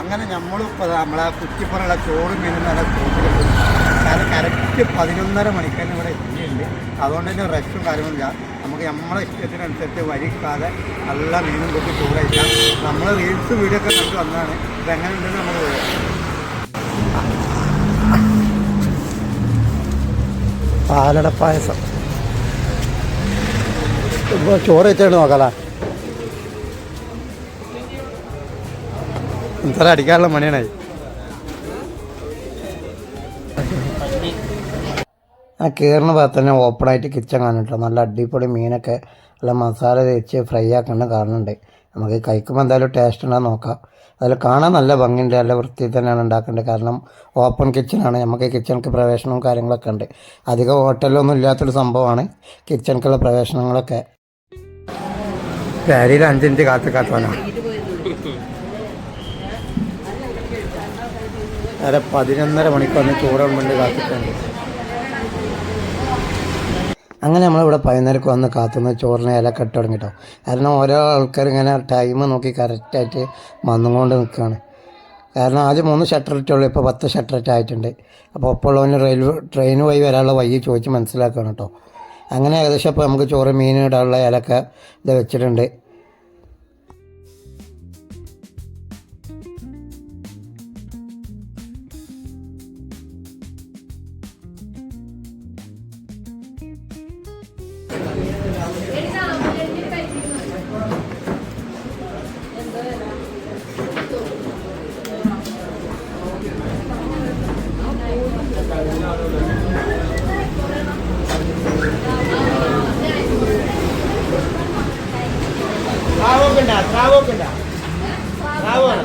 അങ്ങനെ നമ്മൾ ഇപ്പോൾ നമ്മളെ കുറ്റിപ്പുറമുള്ള ചോറും മീനും നല്ല കാരണം കറക്റ്റ് പതിനൊന്നര മണിക്കാണ് ഇവിടെ എത്തിയിട്ടുണ്ട്. അതുകൊണ്ട് തന്നെ റഷും കാര്യമില്ല നമുക്ക് നമ്മളെ ഇഷ്ടത്തിനനുസരിച്ച് വരിക്കാതെ നല്ല മീനും കൂട്ടി ചോറ് നമ്മൾ റീൽസ് വീഡിയോ ഒക്കെ കണ്ടു വന്നതാണ്. ഇതെങ്ങനെ ഉണ്ടെന്ന് നമ്മൾ പാലട പായസം ഇപ്പോൾ ചോറ് വെച്ചാണ് നോക്കാലാ. ഇത്ര അടിക്കാനുള്ള മണിയാണായി ആ കയറുന്ന ഭാഗത്ത് തന്നെ ഓപ്പണായിട്ട് കിച്ചൺ കാണിട്ടോ നല്ല അടിപൊളി മീനൊക്കെ നല്ല മസാല തേച്ച് ഫ്രൈ ആക്കുന്ന കാണുന്നുണ്ട്. നമുക്ക് കഴിക്കുമ്പോൾ എന്തായാലും ടേസ്റ്റ് ഉണ്ടാകും നോക്കാം. അതിൽ കാണാൻ നല്ല ഭംഗിയുണ്ട്. നല്ല വൃത്തിയിൽ തന്നെയാണ് ഉണ്ടാക്കേണ്ടത്. കാരണം ഓപ്പൺ കിച്ചണാണ് നമുക്ക് കിച്ചണിക്ക് പ്രവേശനവും കാര്യങ്ങളൊക്കെ ഉണ്ട്. അധികം ഹോട്ടലൊന്നും ഇല്ലാത്തൊരു സംഭവമാണ് കിച്ചണിക്കുള്ള പ്രവേശനങ്ങളൊക്കെ. പേരിൽ അഞ്ചിന്റെ കാത്ത് കാത്തോനാ അര പതിനൊന്നര മണിക്ക് വന്ന് ചൂടാൻ വേണ്ടി കാത്തിട്ടുണ്ട് അങ്ങനെ നമ്മളിവിടെ പതിനൊന്നരക്ക് വന്ന് കാത്തുനിന്ന് ചോറിന് ഇല കെട്ട് തുടങ്ങിട്ടോ. കാരണം ഓരോ ആൾക്കാർ ഇങ്ങനെ ടൈം നോക്കി കറക്റ്റായിട്ട് വന്നുകൊണ്ട് നിൽക്കുകയാണ് കാരണം ആദ്യം മൂന്ന് ഷട്ടർ ഇട്ടുള്ളൂ ഇപ്പോൾ പത്ത് ഷട്ടർ ആയിട്ടുണ്ട്. അപ്പോൾ ഒപ്പമുള്ളവന് റെയിൽവേ ട്രെയിൻ വഴി വരാനുള്ള വഴി ചോദിച്ച് മനസ്സിലാക്കണം കേട്ടോ അങ്ങനെ ഏകദേശം ഇപ്പോൾ നമുക്ക് ചോറ് മീൻ ഇടാനുള്ള ഇലക്കെ ഇത് വെച്ചിട്ടുണ്ട്.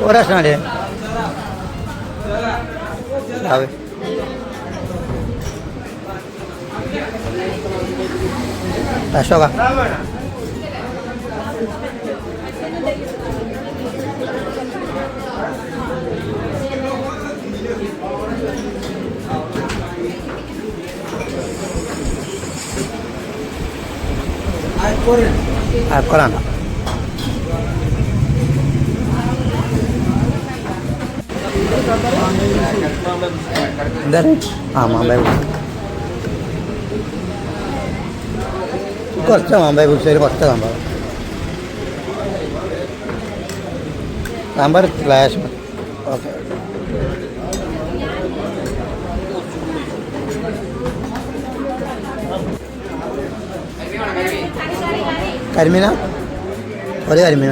વરસ ના લે આવે અશોકા આ કોરાના ആ മാമ്പായ കുറച്ച് മാമ്പായ കുറിച്ച് കുറച്ച് സാമ്പാർ സാമ്പാർ ഫ്ലാഷ് ഓക്കെ. കരിമീന? ഒരു കരിമീൻ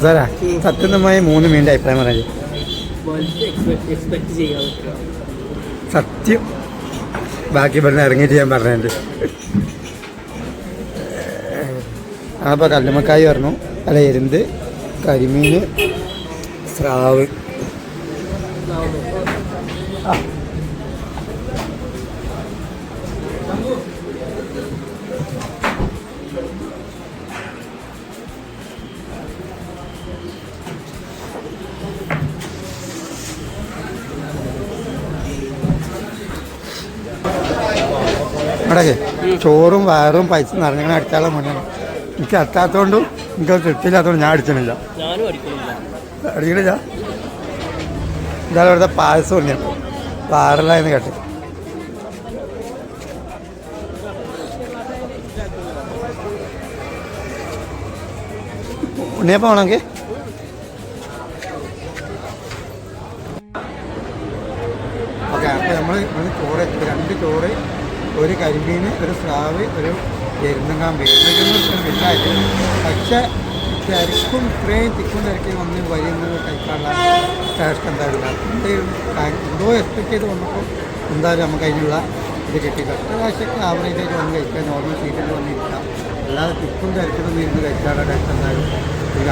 സാറാ സത്യസന്ധമായ മൂന്ന് മീന്റെ അഭിപ്രായം പറഞ്ഞു സത്യം. ബാക്കി പറഞ്ഞ ഇറങ്ങിയിട്ട് ഞാൻ പറഞ്ഞിട്ടുണ്ട്. അപ്പോൾ കല്ലുമക്കായി പറഞ്ഞു അല്ല എരുന്ത് കരിമീൻ സ്രാവ്. ആ. അടക്കെ ചോറും വയറും പൈസ നിറഞ്ഞങ്ങനെ അടിച്ചാലും മുന്നേ എനിക്ക് എത്താത്തതുകൊണ്ടും എനിക്ക് തൃപ്തിയില്ലാത്തതുകൊണ്ട് ഞാൻ അടിച്ചണില്ല. അടിക്കണില്ല. ഇതാ ഇവിടുത്തെ പായസം ഉണ്ട് പാറലായെന്ന് കേട്ടു. ഉണ്ണിയപ്പം വേണമെങ്കിൽ ഓക്കെ അപ്പോൾ നമ്മൾ ഇവിടെ ചോറ് രണ്ട് ചോറ് ഒരു കരിമീൻ ഒരു സ്രാവ് ഒരു എരുന്നങ്കാമ്പ് എരുന്നങ്കാമ്പ് വലുതായിട്ട് പക്ഷേ തിരക്കും ഇത്രയും തിക്കും തിരക്കി വന്ന് വരുന്നത് കഴിക്കാനുള്ള ടേസ്റ്റ് എന്തായാലും എന്തോ എക്സ്പെക്ട് ചെയ്ത് വന്നപ്പോൾ എന്തായാലും നമുക്ക് അതിനുള്ള ഇത് ഒറ്റ പ്രാവശ്യം ആവറേജായിട്ട് വന്ന് കഴിക്കാൻ നോർമൽ സീറ്റിൽ വന്നിരിക്കാം. അല്ലാതെ തിക്കും തിരക്കിലൊന്നും ഇരുന്ന് കഴിക്കാനുള്ള ടേസ്റ്റ് എന്തായാലും ഇല്ല.